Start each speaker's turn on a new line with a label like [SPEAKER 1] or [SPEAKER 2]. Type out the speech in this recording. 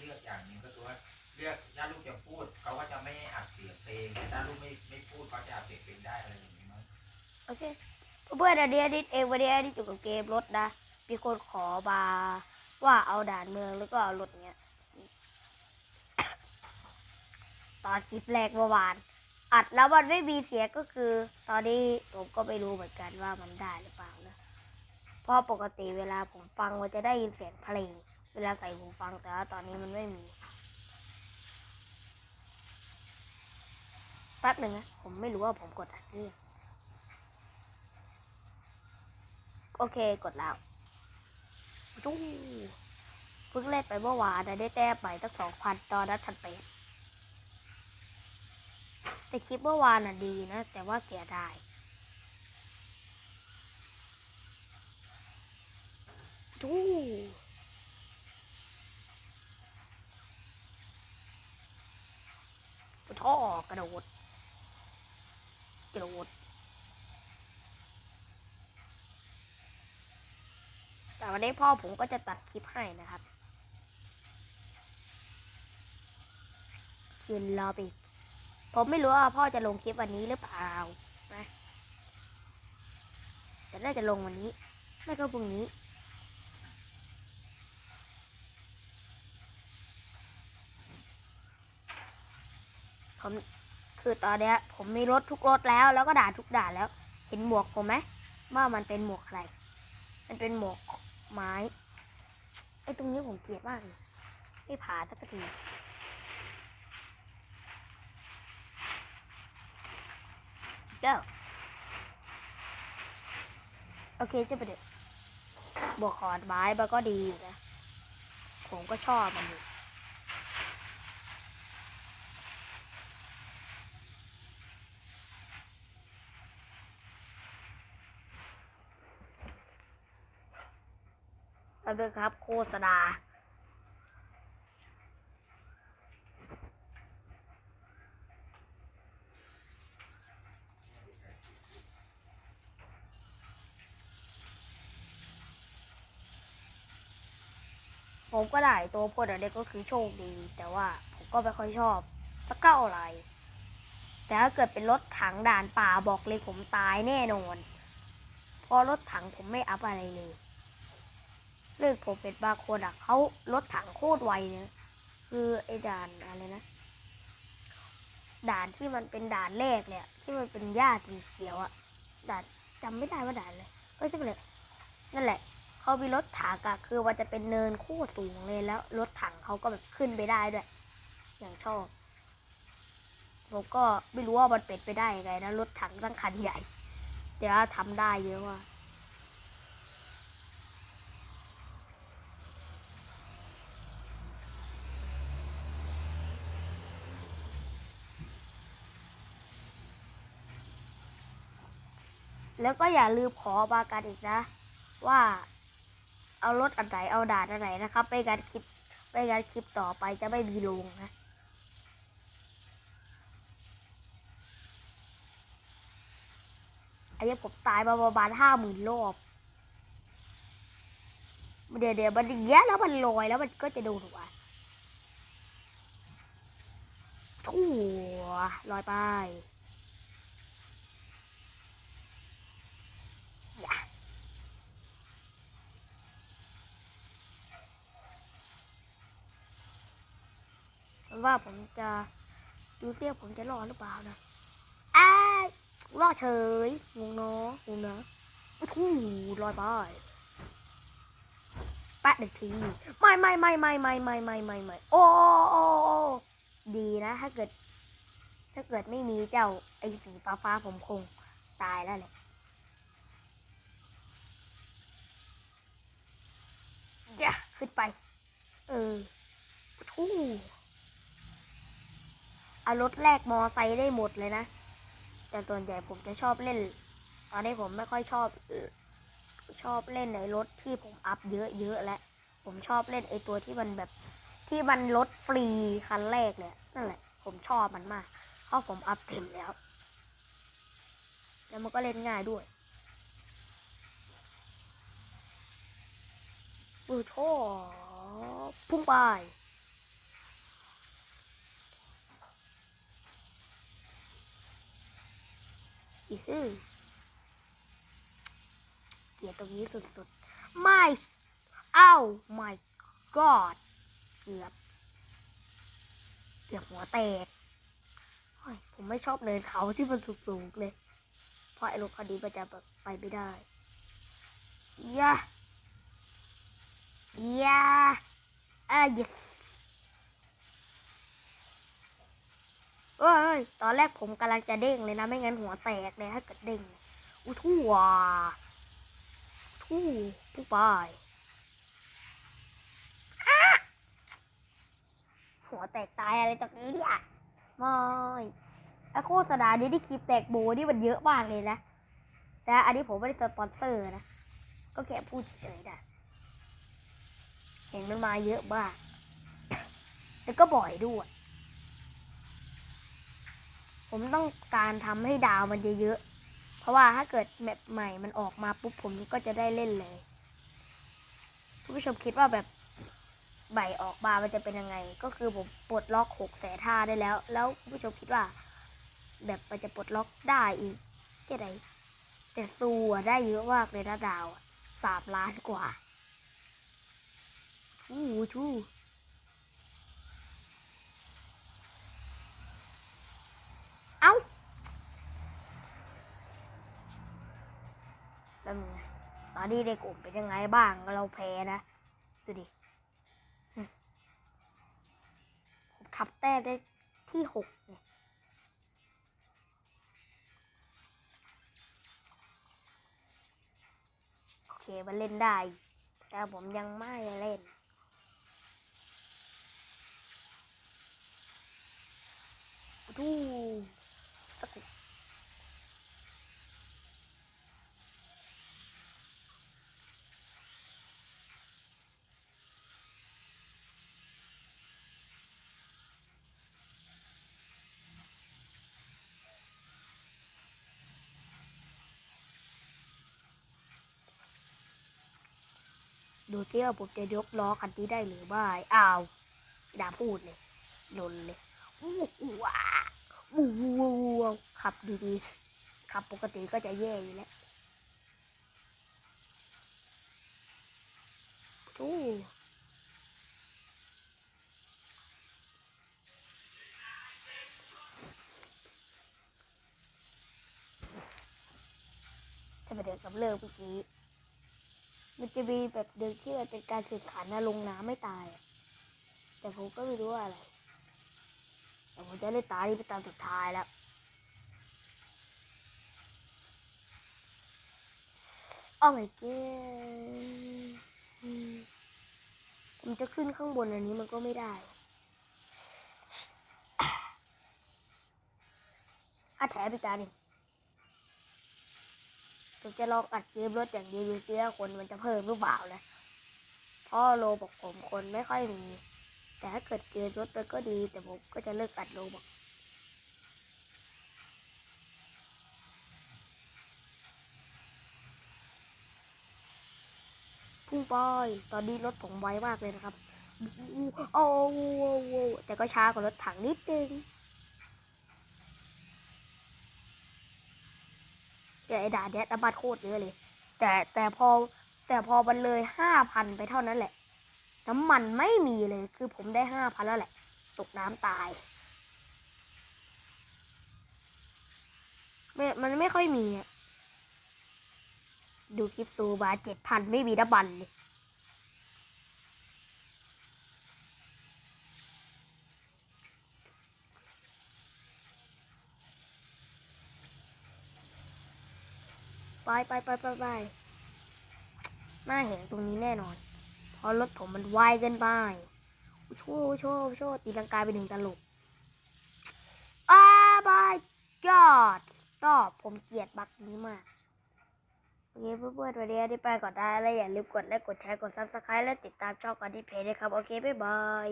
[SPEAKER 1] เลือกอย่างหนึ่งก็คือว่าเลือกถ้าลูกจะพูดเขาก็จะไม่อัดเสียงเพลงแต่ถ้าลูกไม่ไม่พูดเขาจะอัดเสียงเพลงได้อะไรอย่างนี้มั้ง
[SPEAKER 2] โอเคเพื่อนอันนี้อันนี้เองวันนี้อันนี้อยู่กับเกมรถนะมีคนขอมาว่าเอาด่านเมืองแล้วก็เอารถเนี้ยตอนคลิปแรกเมื่อวานอัดแล้วมันไม่มีเสียงก็คือ ตอนนี้ผมก็ไม่รู้เหมือนกันว่ามันได้หรือเปล่านะเพราะปกติเวลาผมฟังมันจะได้ยินเสียงเพลง เวลาใส่หูฟังแต่ว่าตอนนี้มันไม่มีแป๊บหนึ่งนะผมไม่รู้ว่าผมกดอัดหรือโอเคกดแล้วจู้เพิ่งเล่นไปเมื่อวานนะได้แต้มใหม่ตั้งสองพันตอนนั้นทันไปดแต่คลิปเมื่อวานน่ะดีนะ แต่ว่าเสียดายจู้ ระโดดกระโดดแต่วันนี้พ่อผมก็จะตัดคลิปให้นะครับยืนรอไปผมไม่รู้ว่าพ่อจะลงคลิปวันนี้หรือเปล่านะแต่น่าจะลงวันนี้ ไม่ก็พรุ่งนี้ผม คือตอนเนี้ย ผมมีรถทุกรถแล้ว แล้วก็ด่านทุกด่านแล้ว เห็นหมวกผมไหมว่ามันเป็นหมวกอะไร มันเป็นหมวกไม้ไอ้ตรงนี้ผมเกลียดมากเลยไม่ผ่าสักทีเจ้าโอเคจะไปเดี๋ยวบวกขอนไม้มันก็ดีอยู่นะ ผมก็ชอบมันอยู่ แล้วด้วยครับโฆษณาผมก็ได้ตัวพลอันนี้ก็คือโชคดี แต่ว่าผมก็ไม่ค่อยชอบสักเก้าอะไร แต่ถ้าเกิดเป็นรถถังด่านป่าบอกเลยผมตายแน่นอนเพราะรถถังผมไม่อัพอะไรเลย เลือกผมเป็นบางคนอะเขารถถังโคตรไวเนี่ยคือไอ้ด่านอะไรนะ ด่านที่มันเป็นด่านแรกเนี่ย ที่มันเป็นหญ้าสีเขียวอะด่านจำไม่ได้ว่าด่านเลยก็ใช่เลยนั่นแหละเขามีรถถังอะคือมันจะเป็นเนินโคตรสูงเลยแล้ว รถถังเขาก็แบบขึ้นไปได้ด้วย อย่างชอบผมก็ไม่รู้ว่ามันเป็นไปได้ยังไงนะรถถังตั้งคันใหญ่ แต่ว่าทำได้เยอะว่ะ แล้วก็อย่าลืมขอบากันอีกนะ ว่าเอารถอันไหนเอาด่านอันไหนนะครับไปการคลิปไปการคลิปต่อไปจะไม่มีลงนะอันนี้ผมตายมาประมาณห้าหมื่นรอบเดี๋ยวเดี๋ยวมันอย่างเงี้ยแล้วมันลอยแล้วมันก็จะโดนหัวทั่วลอยไป ว่าผมจะดูเสียผมจะรอดหรือเปล่านะอ้ารอดเฉยงงเนาะงงเนาะโอ้โหลอยไปแปะหนึ่งทีไม่ไม่ไม่ไม่ไม่ไม่ไม่ไม่ไม่โอ้โอดีนะ ถ้าเกิด ถ้าเกิดไม่มีเจ้าไอ้สีฟ้าฟ้าผมคงตายแล้วแหละอย่าขึ้นไป เออทู่ เอารถแรกมอไซค์ได้หมดเลยนะ แต่ส่วนใหญ่ผมจะชอบเล่น ตอนนี้ผมไม่ค่อยชอบชอบเล่นในรถที่ผมอัพเยอะๆแล้วผมชอบเล่นไอตัวที่มันแบบที่มันรถฟรีคันแรกเลยนั่นแหละ ผมชอบมันมากเพราะผมอัพเต็มแล้ว แล้วมันก็เล่นง่ายด้วยปือท่อพุ่งไป อีซื่อเกลียดตรงนี้สุดๆ ไม่เอ้า my god เกือบ เกือบหัวแตกโอ้ยผมไม่ชอบเนินเขาที่มันสูงๆเลย เพราะไอ้รถคันนี้มันจะแบบไปไม่ได้ยะยะอะ yes เอ้ย ตอนแรกผมกำลังจะเด้งเลยนะ ไม่งั้นหัวแตกเลยถ้าเกิดเด้งอุ้ทั่วทู่ผู้ปายอ๊ะหัวแตกตายอะไรตรงนี้เนี่ยไม่ไอโฆษณานี้ที่คลิปแตกโบนี่มันเยอะมากเลยนะ แต่อันนี้ผมไม่ได้สปอนเซอร์นะ ก็แค่พูดเฉยๆนะ เห็นมันมาเยอะมาก แล้วก็บ่อยด้วย ผมต้องการทำให้ดาวมันเยอะๆ เพราะว่าถ้าเกิดแมปใหม่มันออกมาปุ๊บผมก็จะได้เล่นเลยคุณผู้ชมคิดว่าแบบใบออกมามันจะเป็นยังไง ก็คือผมปลดล็อกหกแสนท่าได้แล้ว แล้วคุณผู้ชมคิดว่า แบบมันจะปลดล็อกได้อีกแค่ไหนแต่ซูได้เยอะมากเลยนะดาวสามล้านกว่าชู้ชู้ อ้าแล้วมึงตอนนี้ในกลุ่มเป็นยังไงบ้างเราแพ้นะ ดูดิผมทับแต้มได้ที่หกเนี่ยโอเคมันเล่นได้ แต่ผมยังไม่เล่นดู สักดูซิว่าผมจะยกล้อคันนี้ได้หรือไม่ อ้าวไม่ด่าพูดเลยหล่นเลย อู้อู้ว้า อู้วู้วู้ขับดีๆขับปกติก็จะแย่อยู่แล้วอู้ถ้าไปเดินกับเลิกเมื่อกี้ มันจะมีแบบเดินที่มันเป็นการแข่งขันนะลงน้ำไม่ตาย แต่ผมก็ไม่รู้ว่าอะไร ผมจะเล่นตาที่เป็นตาสุดท้ายแล้วโอ้ my god อืมผมจะขึ้นข้างบนอันนี้มันก็ไม่ได้อะแถมอีกจานหนึ่ผมจะลองอัดเกมรถอย่างเดียวดูซิว่าคนมันจะเพิ่มหรือเปล่านะเพราะโลบอกผมคนไม่ค่อยมี แต่ถ้าเกิดเกมรถมันก็ดีแต่ผมก็จะเลิกอัดโลบอกพุ่งไปตอนนี้รถผมไวมากเลยนะครับ โอ้โหแต่ก็ช้ากว่ารถถังนิดนึงแต่ไอ้ด่านเนี้ยน้ำมันโคตรเยอะเลย แต่แต่พอแต่พอมันเลยห้าพันไปเท่านั้นแหละ น้ำมันไม่มีเลยคือผมได้ห้าพันแล้วแหละ ตกน้ำตายไม่มันไม่ค่อยมีอะดูคลิปซูบาเจ็ดพันไม่มีน้ำมันเลยไปไปไปไปไปน่าเห็นตรงนี้แน่นอน ราะรถผมมันไวเกินไปโชว์โชว์โชว์ตีลังกาไปหนึ่งตลบอ้าบายยอดชอบผมเกลียดบักนี้มากโอเคเพื่อนๆวันนี้ได้ไปก่อนได้แล้วอย่าลืมกดไลค์กดแชร์กดซับสไครต์และติดตามช่องกันที่เพจด้วยครับ โอเค บ๊ายบาย